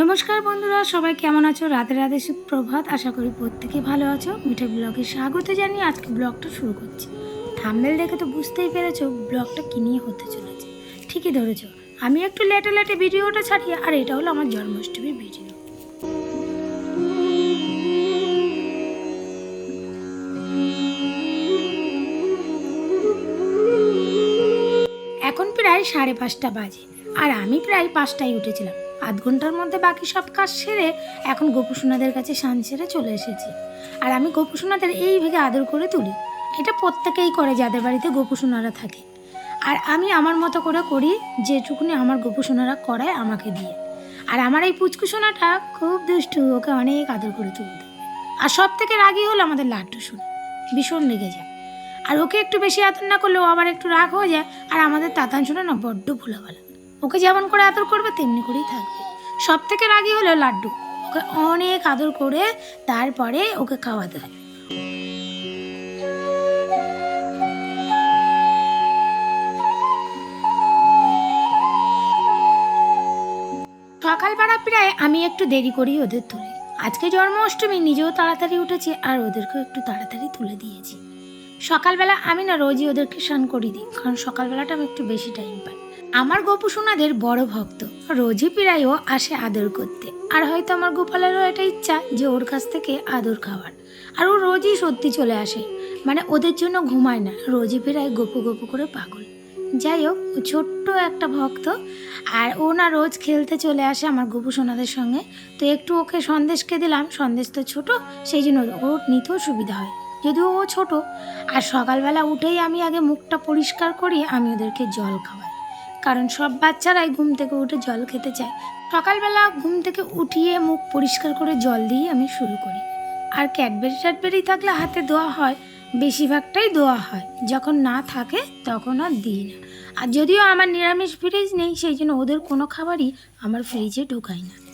নমস্কার বন্ধুরা, সবাই কেমন আছো? রাতে রাতে সুপ্রভাত। আশা করি প্রত্যেকে ভালো আছো। মিঠে ব্লগে স্বাগত জানিয়ে আজকে ব্লগটা শুরু করছি। থাম্বেল দেখে তো বুঝতেই পেরেছ, ব্লগটা কি নিয়ে হতে চলেছে। ঠিকই ধরেছো। আমি একটু লেটে লেটে ভিডিওটা ছাড়ি, আর এটা হলো আমার জন্মাষ্টমীর ভিডিও। এখন প্রায় সাড়ে পাঁচটা বাজে, আর আমি প্রায় পাঁচটায় উঠেছিলাম। আধ ঘণ্টার মধ্যে বাকি সব কাজ সেরে এখন গোপুসোনাদের কাছে সান সেরে চলে এসেছি। আর আমি গোপুসোনাদের এই ভেগে আদর করে তুলি। এটা প্রত্যেকেই করে যাদের বাড়িতে গোপুসোনারা থাকে। আর আমি আমার মতো করে করি যেটুকুনি আমার গোপুসোনারা করায় আমাকে দিয়ে। আর আমার এই পুচকুসোনাটা খুব দুষ্টু, ওকে অনেক আদর করে তুলতে আর সব থেকে রাগই হলো আমাদের লাড্ডু শুনে ভীষণ লেগে যায়। আর ওকে একটু বেশি আদর না করলেও আবার একটু রাগ হয়ে যায়। আর আমাদের তাতান শুনে না বড্ড ভুলাভালা। ওকে যেমন করে আদর করবে, তেমনি করেই থাকবে। সব থেকে রাগই হলো লাড্ডু। ওকে অনেক আদর করে তারপরে ওকে খাওয়াতে হয় সকালবেলা প্রায় আমি একটু দেরি করেই ওদের তুলি। আজকে জন্মাষ্টমী, নিজেও তাড়াতাড়ি উঠেছি আর ওদেরকেও একটু তাড়াতাড়ি তুলে দিয়েছি। সকালবেলা আমি না রোজই ওদেরকে স্নান করি দিই, কারণ সকালবেলাটা আমি একটু বেশি টাইম পাই। আমার গোপু সোনাদের বড় ভক্ত। রোজই প্রায়ও আসে আদর করতে। আর হয়তো আমার গোপালেরও এটা ইচ্ছা যে ওর কাছ থেকে আদর খাওয়ার। আর ও রোজই সত্যি চলে আসে। মানে ওদের জন্য ঘুমায় না, রোজই প্রায় গপু গপু করে পাগল। যাই হোক, ও ছোট্ট একটা ভক্ত। আর ও না রোজ খেলতে চলে আসে আমার গোপু সোনাদের সঙ্গে। তো একটু ওকে সন্দেশকে দিলাম, সন্দেশ তো ছোট, সেই জন্য ওর নিতেও সুবিধা হয়। যদিও ও ছোট, আর সকালবেলা উঠেই আমি আগে মুখটা পরিষ্কার করি, আমি ওদেরকে জল খাওয়াই। কারণ সব বাচ্চারাই ঘুম থেকে উঠে জল খেতে চায়। সকালবেলা ঘুম থেকে উঠিয়ে মুখ পরিষ্কার করে জল দিয়ে আমি শুরু করি। আর ক্যাডবেরি ট্যাডবেরি থাকলে হাতে ধোয়া হয়, বেশিরভাগটাই দোয়া হয়। যখন না থাকে, তখন আর দিই না। আর যদিও আমার নিরামিষ ফ্রিজ নেই, সেই জন্য ওদের কোনো খাবারই আমার ফ্রিজে ঢোকাই না।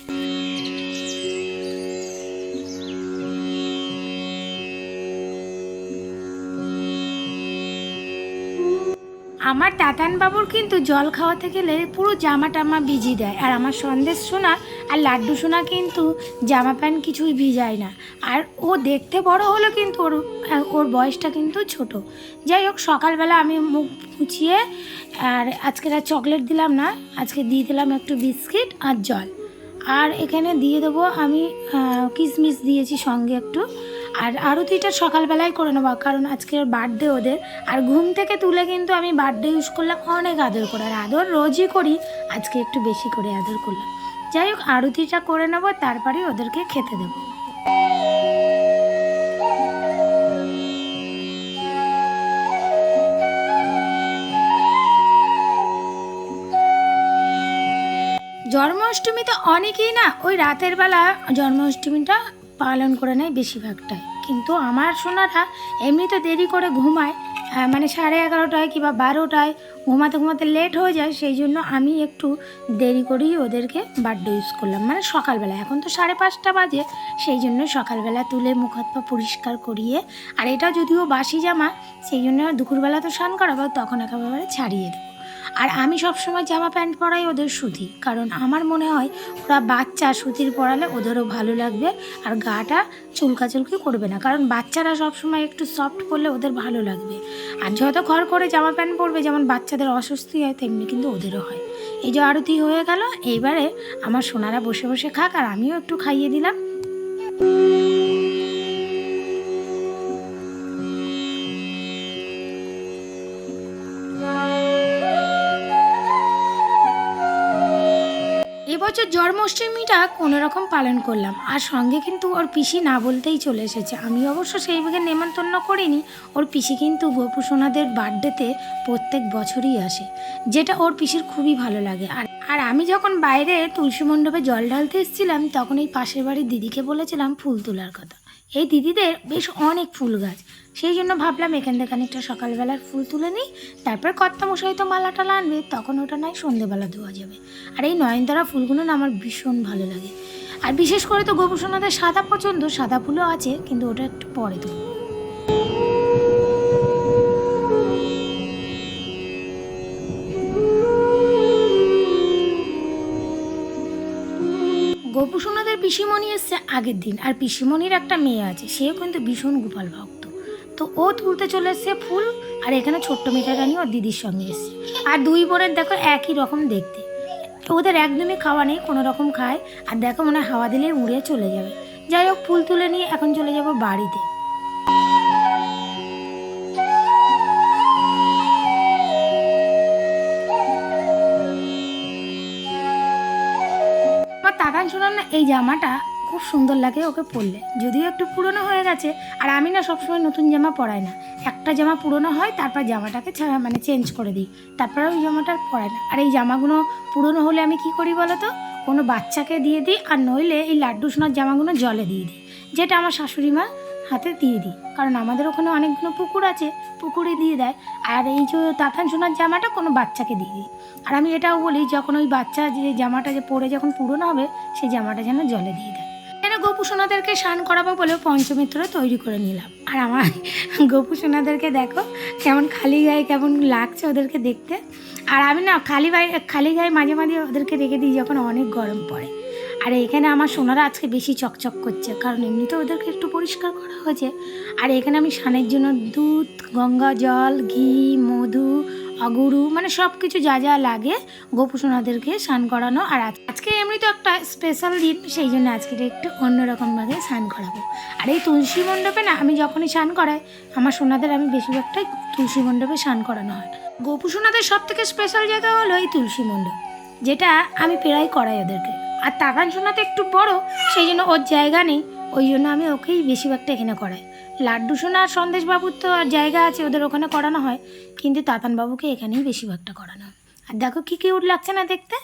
আমার দাদান বাবুর কিন্তু জল খাওয়াতে গেলে পুরো জামা টামা ভিজিয়ে দেয়। আর আমার সন্দেশ সোনা আর লাড্ডু সোনা কিন্তু জামা প্যান্ট কিছুই ভিজায় না। আর ও দেখতে বড় হলো কিন্তু ওর ওর বয়সটা কিন্তু ছোট। যাই হোক, সকালবেলা আমি মুখ মুছিয়ে আর আজকে আর চকলেট দিলাম না, আজকে দিয়ে দিলাম একটু বিস্কিট আর জল। আর এখানে দিয়ে দেবো আমি কিশমিশ দিয়েছি সঙ্গে একটু। আর আরতিটা সকালবেলায় করে নেব, কারণ আজকের বার্থডে ওদের। আর ঘুম থেকে তুলে কিন্তু আমি বার্থডে ইউজ করলাম, অনেক আদর করে। আর আদর রোজই করি, আজকে একটু বেশি করে আদর করলাম। যাই হোক, আরতিটা করে নেব তারপরে ওদেরকে খেতে দেবো। জন্মাষ্টমীতে অনেকেই না, ওই রাতের বেলা জন্মাষ্টমীটা পালন করে নেয় বেশিরভাগটাই। কিন্তু আমার সোনারা এমনিতে দেরি করে ঘুমায় মানে সাড়ে এগারোটায় কিংবা বারোটায় ঘুমাতে ঘুমাতে লেট হয়ে যায়, সেই জন্য আমি একটু দেরি করেই ওদেরকে বার্থডে ইউজ করলাম। মানে সকালবেলা, এখন তো সাড়ে পাঁচটা বাজে, সেই জন্য সকালবেলা তুলে মুখ হাত পা পরিষ্কার করিয়ে, আর এটা যদিও বাসি জামা, সেই জন্য দুপুরবেলা তো স্নান করাবো, তখন একেবারে ছাড়িয়ে দেবো। আর আমি সবসময় জামা প্যান্ট পরাই ওদের সুতি। কারণ আমার মনে হয় ওরা বাচ্চা সুতির পরালে ওদেরও ভালো লাগবে আর গাটা চুলকাচুলকি করবে না। কারণ বাচ্চারা সবসময় একটু সফট পরলে ওদের ভালো লাগবে। আর যত ঘর করে জামা প্যান্ট পরবে, যেমন বাচ্চাদের অস্বস্তি হয়, তেমনি কিন্তু ওদেরও হয়। এই যে আরতি হয়ে গেল, এইবারে আমার সোনারা বসে বসে খাক, আর আমিও একটু খাইয়ে দিলাম। এবছর জন্মাষ্টমীটা কোনো রকম পালন করলাম। আর সঙ্গে কিন্তু ওর পিসি না বলতেই চলে এসেছে। আমি অবশ্য সেই ভাগে নেমন্তন্ন করিনি। ওর পিসি কিন্তু গোপু সোনাদের বার্থডেতে প্রত্যেক বছরই আসে, যেটা ওর পিসির খুবই ভালো লাগে। আর আর আমি যখন বাইরে তুলসী মণ্ডপে জল ঢালতে এসেছিলাম, তখন এই পাশের বাড়ির দিদিকে বলেছিলাম ফুল তোলার কথা। এই দিদিদের বেশ অনেক ফুল গাছ। সেই জন্য ভাবলাম এখান থেকে খানিকটা সকালবেলার ফুল তুলে নিই, তারপর কর্তামশাই তো মালা টালা আনবে, তখন ওটা নয় সন্ধেবেলা দেওয়া যাবে। আর এই নয়নতারা ফুলগুলো না আমার ভীষণ ভালো লাগে। আর বিশেষ করে তো গোপসোনাদের সাদা পছন্দ, সাদা ফুলও আছে, কিন্তু ওটা একটু পরে দেবো। পিসিমণি এসছে আগের দিন, আর পিসিমণির একটা মেয়ে আছে, সেও কিন্তু ভীষণ গোপাল ভক্ত। তো ও তুলতে চলে এসছে ফুল, আর এখানে ছোট্ট মেয়েটা রানী ওর দিদির সঙ্গে এসছে। আর দুই বোনের দেখো একই রকম দেখতে। ওদের একদমই খাওয়া নেই, কোনো রকম খায়, আর দেখো মনে হাওয়া দিলে উড়ে চলে যাবে। যাই হোক, ফুল তুলে নিয়ে এখন চলে যাব বাড়িতে। শোনান না এই জামাটা খুব সুন্দর লাগে ওকে পরলে। যদিও একটু পুরনো হয়ে গেছে, আর আমি না সবসময় নতুন জামা পরাই না। একটা জামা পুরনো হয়, তারপর জামাটাকে ছা- মানে চেঞ্জ করে দিই। তারপরে ওই জামাটা পরাই না। আর এই জামাগুলো পুরনো হলে আমি কি করি বলো তো? কোনো বাচ্চাকে দিয়ে দিই, আর নইলে এই লাড্ডু সোনার জামাগুলো জলে দিয়ে দিই, যেটা আমার শাশুড়ি মা হাতে দিয়ে দিই। কারণ আমাদের ওখানে অনেকগুলো পুকুর আছে, পুকুরে দিয়ে দেয়। আর এই যে তাতান সোনার জামাটা কোনো বাচ্চাকে দিয়ে দিই। আর আমি এটাও বলি, যখন ওই বাচ্চা যে জামাটা যে পরে যখন পুরনো হবে সেই জামাটা যেন জলে দিয়ে দেয়। এখানে গোপু সোনাদেরকে স্নান করাবো বলে পঞ্চমিত্র তৈরি করে নিলাম। আর আমার গোপু সোনাদেরকে দেখো, কেমন খালি গায়ে, কেমন লাগছে ওদেরকে দেখতে। আর আমি না খালি গায়ে খালি গায়ে মাঝে মাঝে ওদেরকে রেখে দিই যখন অনেক গরম পড়ে। আর এখানে আমার সোনারা আজকে বেশি চকচক করছে, কারণ এমনিতে ওদেরকে একটু পরিষ্কার করা হয়েছে। আর এখানে আমি স্নানের জন্য দুধ, গঙ্গা জল, ঘি, মধু অগুরু মানে সব কিছু যা যা লাগে গোপু সোনাদেরকে স্নান করানো। আর আজকে এমনি তো একটা স্পেশাল দিন, সেই জন্য আজকে একটু অন্যরকমভাবে স্নান করাবো। আর এই তুলসী মণ্ডপে না, আমি যখনই স্নান করাই, আমার সোনাদের আমি বেশিরভাগটাই তুলসী মণ্ডপে স্নান করানো হয়। গোপু সোনাদের সব থেকে স্পেশাল জায়গা হলো এই তুলসী মণ্ডপ, যেটা আমি প্রায় করাই ওদেরকে। আর তাকান সোনাতে একটু বড়, সেই জন্য ওর জায়গা নেই, ওই জন্য আমি ওকেই বেশিরভাগটা এখানে করাই। লাড্ডু সোনা সন্দেশবাবুর তো আর জায়গা আছে, ওদের ওখানে করানো হয়। কিন্তু তাতানবাবুকে এখানেই বেশিরভাগটা করানো। আর দেখো কি কিউট লাগছে না দেখতে?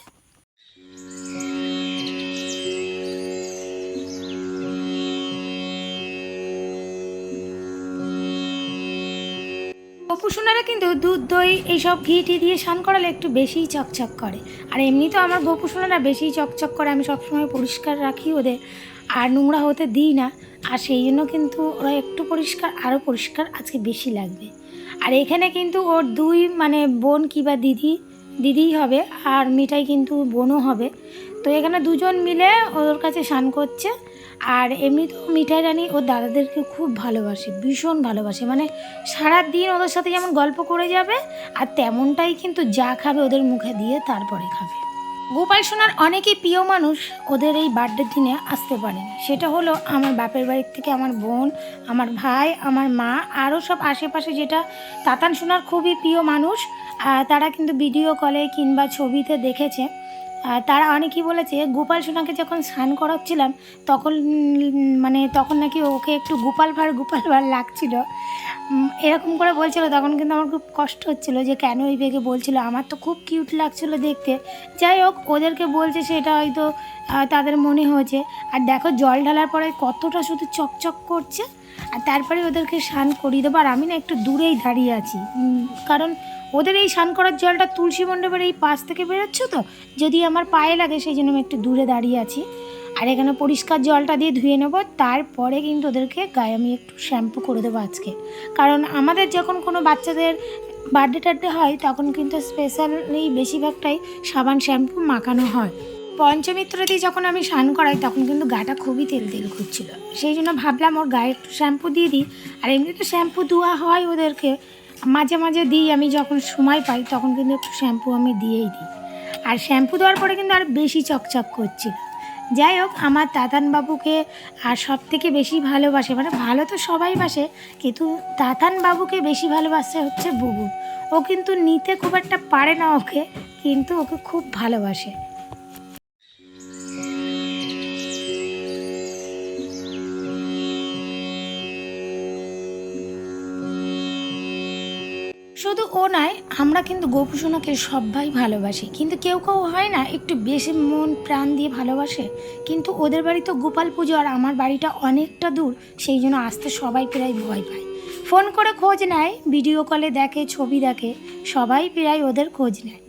গোপুসোনারা কিন্তু দুধ, দই এইসব ঘি টি দিয়ে স্নান করালে একটু বেশিই চকচক করে। আর এমনি তো আমার গোপুসোনারা বেশিই চকচক করে, আমি সবসময় পরিষ্কার রাখি ওদের। আর নোংরা হতে দিই না। আর সেই জন্য কিন্তু ওরা একটু পরিষ্কার আরও পরিষ্কার আজকে বেশি লাগবে। আর এখানে কিন্তু ওর দুই মানে বোন কিবা দিদি, দিদিই হবে আর মিঠাই কিন্তু বোনও হবে। তো এখানে দুজন মিলে ওর কাছে স্নান করছে। আর এমনি তো মিঠাই রানী ওর দাদাদেরকে খুব ভালোবাসে, ভীষণ ভালোবাসে। মানে সারা দিন ওদের সাথে যেমন গল্প করে যাবে, আর তেমনটাই কিন্তু যা খাবে ওদের মুখে দিয়ে তারপরে খাবে। গোপাল সোনার অনেকেই প্রিয় মানুষ ওদের এই বার্থডে দিনে আসতে পারেন। সেটা হলো আমার বাপের বাড়ির থেকে আমার বোন, আমার ভাই, আমার মা, আরও সব আশেপাশে যেটা তাতান সোনার খুবই প্রিয় মানুষ তারা কিন্তু ভিডিও কলে কিংবা ছবিতে দেখেছে। তারা অনেকেই বলেছে, গোপাল সোনাকে যখন স্নান করাচ্ছিলাম, তখন মানে তখন নাকি ওকে একটু গোপাল ভার গোপাল ভার লাগছিল। এরকম করে বলছিল, তখন কিন্তু আমার খুব কষ্ট হচ্ছিল যে কেন ওই বেগে বলছিল। আমার তো খুব কিউট লাগছিল দেখতে। যাই হোক, ওদেরকে বলছে সেটা হয়তো তাদের মনে হয়েছে। আর দেখো, জল ঢালার পরে কতটা শুধু চকচক করছে, আর তারপরে ওদেরকে স্নান করিয়ে দেবো। আর আমি না একটু দূরেই দাঁড়িয়ে আছি। কারণ ওদের এই স্নান করার জলটা তুলসী মণ্ডপের এই পাশ থেকে বেরোচ্ছ তো? যদি আমার পায়ে লাগে, সেই জন্য আমি একটু দূরে দাঁড়িয়ে আছি। আর এখানে পরিষ্কার জলটা দিয়ে ধুয়ে নেব, তারপরে কিন্তু ওদেরকে গায়ে আমি একটু শ্যাম্পু করে দেবো আজকে। কারণ আমাদের যখন কোনো বাচ্চাদের বার্থডে টার্থডে হয়, তখন কিন্তু স্পেশালি বেশিরভাগটাই সাবান শ্যাম্পু মাখানো হয়। পঞ্চমিত্র দিয়ে যখন আমি স্নান করাই, তখন কিন্তু গাটা খুবই তেল তেল ঘুরছিল সেই জন্য ভাবলাম ওর গায়ে একটু শ্যাম্পু দিয়ে দিই। আর এমনি তো শ্যাম্পু ধোয়া হয় ওদেরকে মাঝে মাঝে দিই, আমি যখন সময় পাই তখন কিন্তু একটু শ্যাম্পু আমি দিয়েই দিই। আর শ্যাম্পু দেওয়ার পরে কিন্তু আর বেশি চকচক করছিল যাই হোক, আমার বাবুকে আর সব থেকে বেশি ভালোবাসে মানে ভালো তো সবাই বাসে, কিন্তু বাবুকে বেশি ভালোবাসে হচ্ছে বুবু। ও কিন্তু নিতে খুব একটা পারে না ওকে, কিন্তু ওকে খুব ভালোবাসে। শুধু ও নয়, আমরা কিন্তু গোপুসোনাকে সবাই ভালোবাসি। কিন্তু কেউ কেউ হয় না, একটু বেশি মন, প্রাণ দিয়ে ভালোবাসে। কিন্তু ওদের বাড়ি তো গোপাল পুজো আর আমার বাড়িটা অনেকটা দূর, সেই জন্য আসতে সবাই প্রায় ভয় পায়। ফোন করে খোঁজ নেয়, ভিডিও কলে দেখে, ছবি দেখে, সবাই প্রায় ওদের খোঁজ নেয়।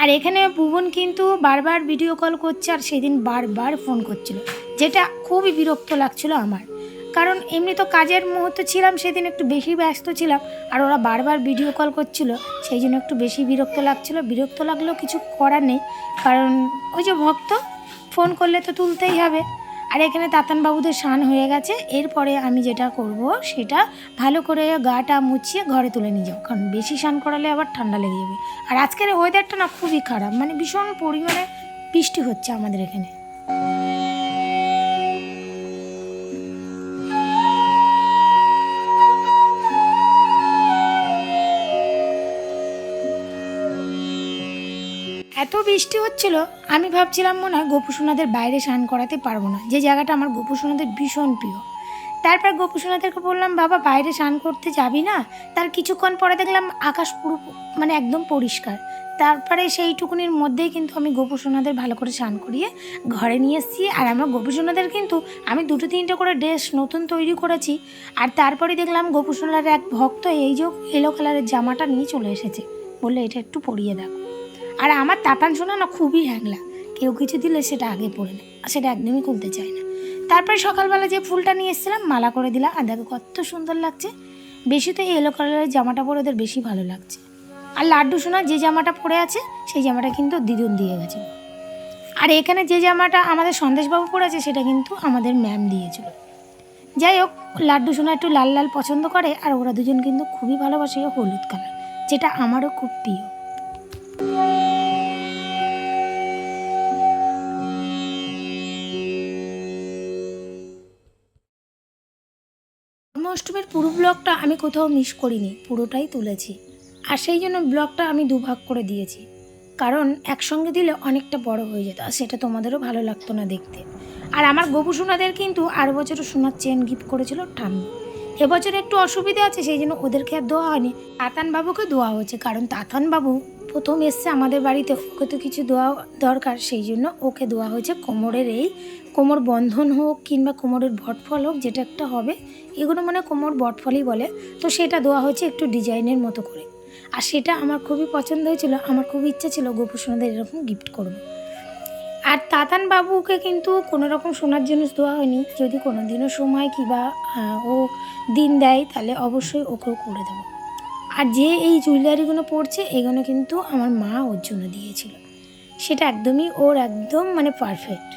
আর এখানে ভুবন কিন্তু বারবার ভিডিও কল করছে আর সেদিন বারবার ফোন করছিল, যেটা খুবই বিরক্ত লাগছিল আমার। কারণ এমনি তো কাজের মুহূর্তে ছিলাম, সেদিন একটু বেশি ব্যস্ত ছিলাম, আর ওরা বারবার ভিডিও কল করছিল, সেই জন্য একটু বেশি বিরক্ত লাগছিল। বিরক্ত লাগলেও কিছু করার নেই, কারণ ওই যে ভক্ত ফোন করলে তো তুলতেই হবে। আর এখানে তাতান বাবুদের স্নান হয়ে গেছে, এরপরে আমি যেটা করব, সেটা ভালো করে গাটা মুছিয়ে ঘরে তুলে নিয়ে যাব, কারণ বেশি স্নান করালে আবার ঠান্ডা লেগে যাবে। আর আজকের ওয়েদারটা না খুবই খারাপ মানে ভীষণ পরিমাণে বৃষ্টি হচ্ছে আমাদের এখানে। বৃষ্টি হচ্ছিল, আমি ভাবছিলাম মনে হয় গোপুসোনাদের বাইরে স্নান করাতে পারব না। যে জায়গাটা আমার গোপুসোনাদের ভীষণ প্রিয়। তারপর গোপুসোনাদেরকে বললাম, বাবা, বাইরে স্নান করতে যাবি না? তার কিছুক্ষণ পরে দেখলাম আকাশ পুরো মানে একদম পরিষ্কার। তারপরে সেইটুকুনির মধ্যেই কিন্তু আমি গোপুসোনাদের ভালো করে স্নান করিয়ে ঘরে নিয়ে এসেছি। আর আমার গোপুসোনাদের কিন্তু আমি দুটো তিনটে করে ড্রেস নতুন তৈরি করেছি। আর তারপরে দেখলাম গোপুসোনার এক ভক্ত এই যে এলো কালারের জামাটা নিয়ে চলে এসেছে। বললে, এটা একটু পরিয়ে দেখো। আর আমার তাতান শোনা না খুবই হ্যাংলা। কেউ কিছু দিলে সেটা আগে পড়ে নেয়, আর সেটা একদমই খুলতে চায় না। তারপরে সকালবেলা যে ফুলটা নিয়ে এসেছিলাম, মালা করে দিলাম, আর দেখো কত সুন্দর লাগছে। বেশি তো এই এলো কালারের জামাটা পরে ওদের বেশি ভালো লাগছে। আর লাড্ডু সোনা যে জামাটা পরে আছে, সেই জামাটা কিন্তু দিদুন দিয়ে গেছে আর এখানে যে জামাটা আমাদের সন্দেশবাবু পরে আছে, সেটা কিন্তু আমাদের ম্যাম দিয়েছিল। যাই হোক, লাড্ডু সোনা একটু লাল লাল পছন্দ করে, আর ওরা দুজন কিন্তু খুবই ভালোবাসে হলুদ কালার যেটা আমারও খুব প্রিয়। পুরো ব্লগটা আমি কোথাও মিস করিনি, পুরোটাই তুলেছি। আর সেই জন্য ব্লগটা আমি দুভাগ করে দিয়েছি। কারণ একসঙ্গে দিলে অনেকটা বড় হয়ে যেত, আর সেটা তোমাদেরও ভালো লাগতো না দেখতে। আর আমার গবু সোনাদের কিন্তু আর বছরও সোনার চেন গিফট করেছিল ঠাম্মি। এবছর একটু অসুবিধা আছে, সেই জন্য ওদেরকে আর দোয়া হয়নি। তাতানবাবুকে দোয়া হয়েছে, কারণ তাতান বাবু প্রথম এসছে আমাদের বাড়িতে, ওকে তো কিছু দেওয়া দরকার, সেই জন্য ওকে দেওয়া হয়েছে কোমরের এই, কোমর বন্ধন হোক কিংবা কোমরের ভটফল হোক, যেটা একটা হবে, এগুলো মানে কোমর বটফলই বলে, তো সেটা দেওয়া হয়েছে একটু ডিজাইনের মতো করে। আর সেটা আমার খুবই পছন্দ হয়েছিল, আমার খুব ইচ্ছা ছিল গোপুসোনাদের এরকম গিফট করব। আর তাতান বাবুকে কিন্তু কোনো রকম সোনার জিনিস দেওয়া হয়নি, যদি কোনো দিনও সময় কিবা ও দিন দেয়, তাহলে অবশ্যই ওকেও করে দেবো। আর যে এই জুয়েলারিগুলো পড়ছে এগুলো কিন্তু আমার মা ওর জন্য দিয়েছিল। সেটা একদমই ওর একদম মানে পারফেক্ট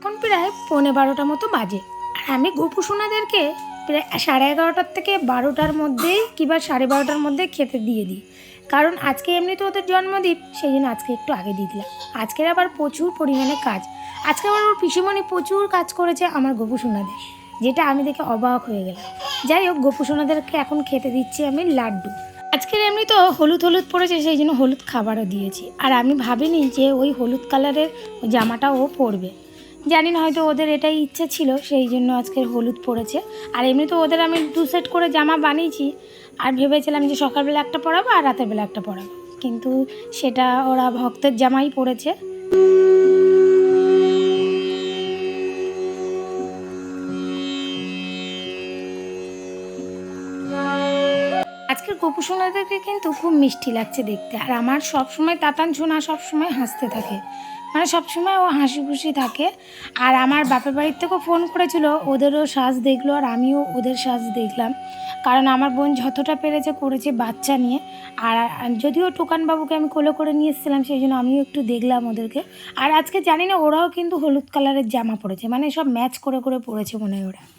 এখন প্রায় পৌনে বারোটা মতো বাজে। আর আমি গোপু সোনাদেরকে প্রায় সাড়ে এগারোটার থেকে বারোটার মধ্যেই কিংবা সাড়ে বারোটার মধ্যে খেতে দিয়ে দিই। কারণ আজকে এমনি তো ওদের জন্মদিন সেই জন্য আজকে একটু আগে দিয়ে দিলাম। আজকের আবার প্রচুর পরিমাণে কাজ। আজকে আবার ওর পিসিমণি প্রচুর কাজ করেছে আমার গোপু সোনাদের যেটা আমি দেখে অবাক হয়ে গেলাম। যাই হোক গোপু সোনাদেরকে এখন খেতে দিচ্ছি আমি লাড্ডু। আজকের এমনি তো হলুদ হলুদ পড়েছে সেই জন্য হলুদ খাবারও দিয়েছি। আর আমি ভাবিনি যে ওই হলুদ কালারের জামাটা ও পরবে। জানি না হয়তো ওদের এটাই ইচ্ছে ছিল, সেই জন্য আজকের হলুদ পড়েছে। আর এমনি তো ওদের আমি দু সেট করে জামা বানিয়েছি, আর ভেবেছিলাম যে সকালবেলা একটা পরাবো আর রাতের বেলা একটা পরাবো। কিন্তু সেটা ওরা ভক্তের জামাই পড়েছে আজকের গোপু কিন্তু খুব মিষ্টি লাগছে দেখতে। আর আমার সব সময় তাতান সোনা সব সময় হাসতে থাকে। মানে সব সময় ও হাসি খুশি থাকে। আর আমার বাপের বাড়ির থেকেও ফোন করেছিল, ওদেরও সাজ দেখল আর আমিও ওদের সাজ দেখলাম। কারণ আমার বোন যতটা পেরেছে করেছে বাচ্চা নিয়ে। আর যদিও টুকানবাবুকে আমি কোলে করে নিয়ে এসেছিলাম, সেই জন্য আমিও একটু দেখলাম ওদেরকে। আর আজকে জানি না, ওরাও কিন্তু হলুদ কালারের জামা পরেছে। মানে সব ম্যাচ করে করে পরেছে মনে হয় ওরা।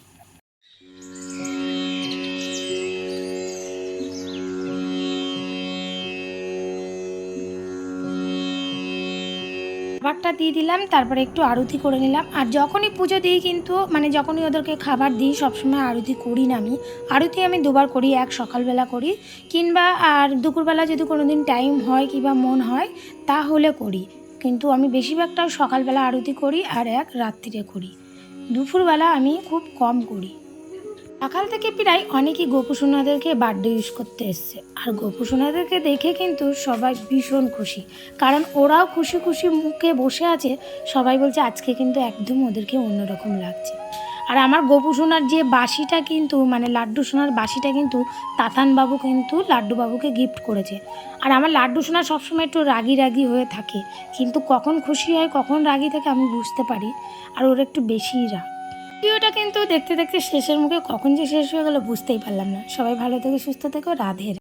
খাবারটা দিয়ে দিলাম, তারপরে একটু আরতি করে নিলাম। আর যখনই পুজো দিই কিন্তু মানে যখনই ওদেরকে খাবার দিই, সবসময় আরতি করি না আমি। আরতি আমি দুবার করি, এক সকালবেলা করি। কিংবা আর দুপুরবেলা যদি কোনো দিন টাইম হয় কিংবা মন হয়, তাহলে করি। কিন্তু আমি বেশিরভাগটা সকালবেলা আরতি করি আর এক রাত্রিরে করি। দুপুরবেলা আমি খুব কম করি। সকাল থেকে প্রায় অনেকেই গোপুসোনাদেরকে বার্থডে ইউজ করতে এসছে। আর গোপুসোনাদেরকে দেখে কিন্তু সবাই ভীষণ খুশি। কারণ ওরাও খুশি খুশি মুখে বসে আছে, সবাই বলছে আজকে কিন্তু একদম ওদেরকে অন্যরকম লাগছে। আর আমার গোপু সোনার যে বাসিটা কিন্তু মানে লাড্ডু সোনার বাসিটা কিন্তু তাতান বাবু কিন্তু লাড্ডু বাবুকে গিফট করেছে। আর আমার লাড্ডু সোনা সবসময় একটু রাগি রাগি হয়ে থাকে। কিন্তু কখন খুশি হয়, কখন রাগি থাকে আমি বুঝতে পারি। আর ওর একটু বেশিই রাগ। ভিডিওটা কিন্তু দেখতে দেখতে শেষের মুখে কখন যে শেষ হয়ে গেলো বুঝতেই পারলাম না। সবাই ভালো থেকে, সুস্থ থেকো, রাধে